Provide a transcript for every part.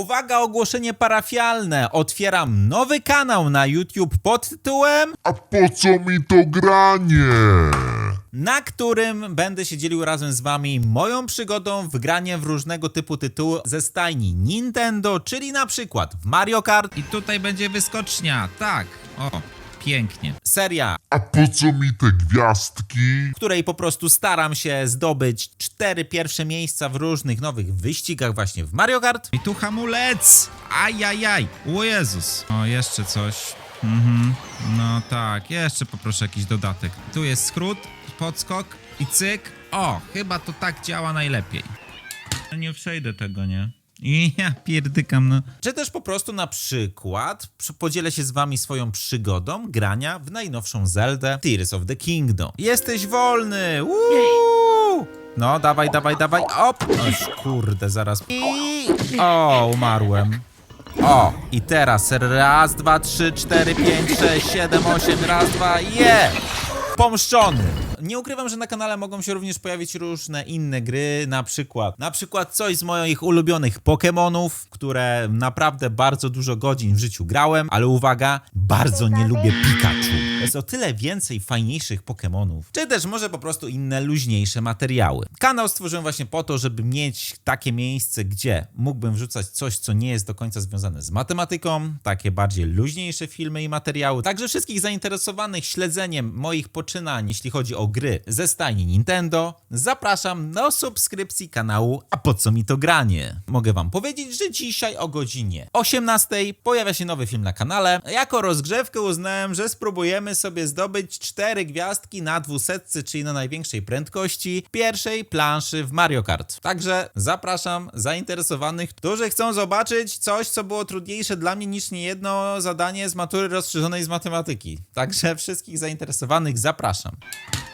Uwaga, ogłoszenie parafialne. Otwieram nowy kanał na YouTube pod tytułem, A po co mi to granie? na którym będę się dzielił razem z wami moją przygodą w granie w różnego typu tytuły ze stajni Nintendo, czyli na przykład w Mario Kart, I tutaj będzie wyskocznia, tak. O, pięknie. seria A po co mi te gwiazdki? w której po prostu staram się zdobyć cztery pierwsze miejsca w różnych nowych wyścigach właśnie w Mario Kart. I tu hamulec! Ajajaj! O Jezus! O, jeszcze coś. Mhm. No tak, jeszcze poproszę jakiś dodatek. Tu jest skrót, podskok i cyk. O, chyba to tak działa najlepiej. Nie przejdę tego, nie? I ja pierdykam, no. Czy też po prostu na przykład przy- podzielę się z wami swoją przygodą grania w najnowszą Zeldę Tears of the Kingdom. Jesteś wolny! Uuu! No, dawaj, dawaj, dawaj. Op! Oż kurde, zaraz. O, umarłem. O, i teraz raz, dwa, trzy, cztery, pięć, sześć, siedem, osiem, raz, dwa, je! Pomszczony! Nie ukrywam, że na kanale mogą się również pojawić różne inne gry, na przykład, na przykład coś z moich ulubionych Pokémonów, które naprawdę bardzo dużo godzin w życiu grałem, ale uwaga, bardzo nie lubię Pikachu. Jest o tyle więcej fajniejszych Pokémonów, czy też może po prostu inne luźniejsze materiały. Kanał stworzyłem właśnie po to, żeby mieć takie miejsce, gdzie mógłbym wrzucać coś, co nie jest do końca związane z matematyką, takie bardziej luźniejsze filmy i materiały. Także wszystkich zainteresowanych śledzeniem moich poczynań, jeśli chodzi o gry ze stajni Nintendo, zapraszam do subskrypcji kanału A po co mi to granie? Mogę wam powiedzieć, że dzisiaj o godzinie 18 pojawia się nowy film na kanale. Jako rozgrzewkę uznałem, że spróbujemy sobie zdobyć cztery gwiazdki na dwusetce, czyli na największej prędkości pierwszej planszy w Mario Kart. Także zapraszam zainteresowanych, którzy chcą zobaczyć coś, co było trudniejsze dla mnie niż niejedno zadanie z matury rozszerzonej z matematyki. Także wszystkich zainteresowanych zapraszam.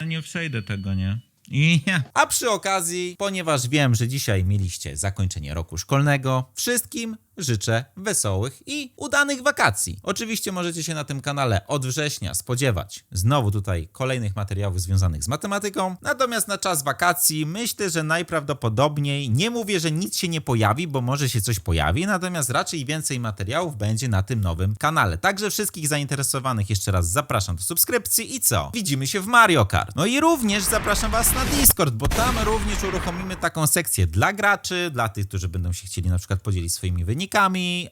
Nie przejdę tego, nie? I ja A przy okazji, ponieważ wiem, że dzisiaj mieliście zakończenie roku szkolnego, wszystkim życzę wesołych i udanych wakacji. Oczywiście możecie się na tym kanale od września spodziewać znowu tutaj kolejnych materiałów związanych z matematyką. Natomiast na czas wakacji myślę, że najprawdopodobniej nie mówię, że nic się nie pojawi, bo może się coś pojawi, natomiast raczej więcej materiałów będzie na tym nowym kanale. Także wszystkich zainteresowanych jeszcze raz zapraszam do subskrypcji i co? Widzimy się w Mario Kart. No i również zapraszam Was na Discord, bo tam również uruchomimy taką sekcję dla graczy, dla tych, którzy będą się chcieli na przykład podzielić swoimi wynikami,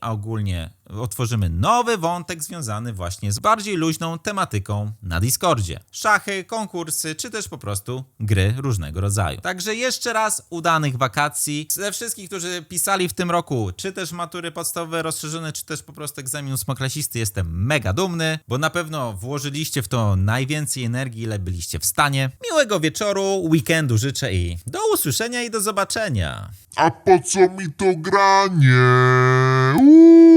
a ogólnie otworzymy nowy wątek związany właśnie z bardziej luźną tematyką na Discordzie. Szachy, konkursy, czy też po prostu gry różnego rodzaju. Także jeszcze raz udanych wakacji. Ze wszystkich, którzy pisali w tym roku, czy też matury podstawowe rozszerzone, czy też po prostu egzamin ósmoklasisty, jestem mega dumny, bo na pewno włożyliście w to najwięcej energii, ile byliście w stanie. Miłego wieczoru, weekendu życzę i do usłyszenia i do zobaczenia. A po co mi to granie? Uuu.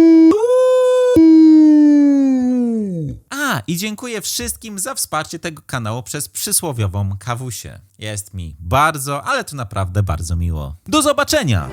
A, i dziękuję wszystkim za wsparcie tego kanału przez przysłowiową kawusię. Jest mi bardzo, ale to naprawdę bardzo miło. Do zobaczenia!